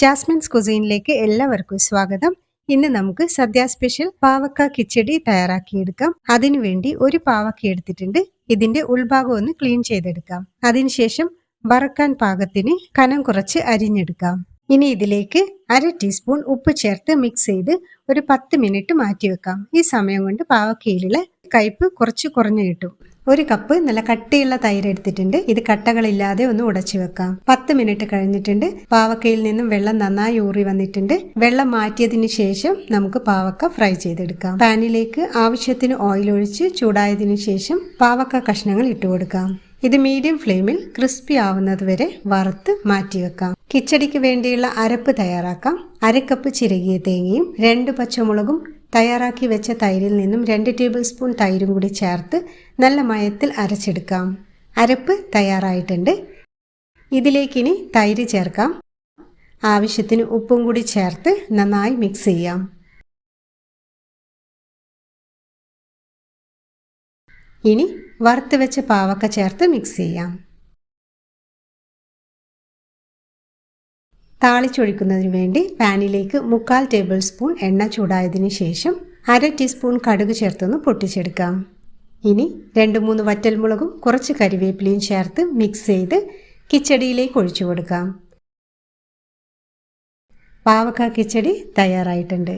Jasmine's കുസീനിലേക്ക് എല്ലാവർക്കും സ്വാഗതം. ഇന്ന് നമുക്ക് സദ്യ സ്പെഷ്യൽ പാവക്ക കിച്ചടി തയ്യാറാക്കിയെടുക്കാം. അതിനുവേണ്ടി ഒരു പാവക്ക എടുത്തിട്ടുണ്ട്. ഇതിന്റെ ഉൾഭാഗം ഒന്ന് ക്ലീൻ ചെയ്തെടുക്കാം. അതിനുശേഷം വറക്കാൻ പാകത്തിന് കനം കുറച്ച് അരിഞ്ഞെടുക്കാം. ഇനി ഇതിലേക്ക് അര ടീസ്പൂൺ ഉപ്പ് ചേർത്ത് മിക്സ് ചെയ്ത് ഒരു പത്ത് മിനിറ്റ് മാറ്റി വെക്കാം ഈ സമയം കൊണ്ട് പാവക്കയിലുള്ള കയ്പ് കുറച്ച് കുറഞ്ഞു കിട്ടും. ഒരു കപ്പ് നല്ല കട്ടിയുള്ള തൈര് എടുത്തിട്ടുണ്ട്. ഇത് കട്ടകളില്ലാതെ ഒന്ന് ഉടച്ചു വെക്കാം. പത്ത് മിനിറ്റ് കഴിഞ്ഞിട്ടുണ്ട്. പാവക്കയിൽ നിന്നും വെള്ളം നന്നായി ഊറി വന്നിട്ടുണ്ട്. വെള്ളം മാറ്റിയതിന് ശേഷം നമുക്ക് പാവക്ക ഫ്രൈ ചെയ്തെടുക്കാം. പാനിലേക്ക് ആവശ്യത്തിന് ഓയിൽ ഒഴിച്ച് ചൂടായതിനു ശേഷം പാവക്ക കഷ്ണങ്ങൾ ഇട്ട് കൊടുക്കാം. ഇത് മീഡിയം ഫ്ലെയിമിൽ ക്രിസ്പി ആവുന്നത് വരെ വറുത്ത് മാറ്റിവെക്കാം കിച്ചടിക്ക് വേണ്ടിയുള്ള അരപ്പ് തയ്യാറാക്കാം. അരക്കപ്പ് ചിരകിയ തേങ്ങയും രണ്ട് പച്ചമുളകും തയ്യാറാക്കി വെച്ച തൈരിൽ നിന്നും രണ്ട് ടേബിൾ സ്പൂൺ തൈരും കൂടി ചേർത്ത് നല്ല മയത്തിൽ അരച്ചെടുക്കാം. അരപ്പ് തയ്യാറായിട്ടുണ്ട്. ഇതിലേക്കിനി തൈര് ചേർക്കാം. ആവശ്യത്തിന് ഉപ്പും കൂടി ചേർത്ത് നന്നായി മിക്സ് ചെയ്യാം. ഇനി വറുത്ത് വെച്ച പാവക്ക ചേർത്ത് മിക്സ് ചെയ്യാം. താളിച്ചൊഴിക്കുന്നതിന് വേണ്ടി പാനിലേക്ക് മുക്കാൽ ടേബിൾ സ്പൂൺ എണ്ണ ചൂടായതിനു ശേഷം അര ടീസ്പൂൺ കടുക് ചേർത്തൊന്ന് പൊട്ടിച്ചെടുക്കാം. ഇനി രണ്ട് മൂന്ന് വറ്റൽമുളകും കുറച്ച് കരിവേപ്പിലയും ചേർത്ത് മിക്സ് ചെയ്ത് കിച്ചടിയിലേക്ക് ഒഴിച്ചു കൊടുക്കാം. പാവക്ക കിച്ചടി തയ്യാറായിട്ടുണ്ട്.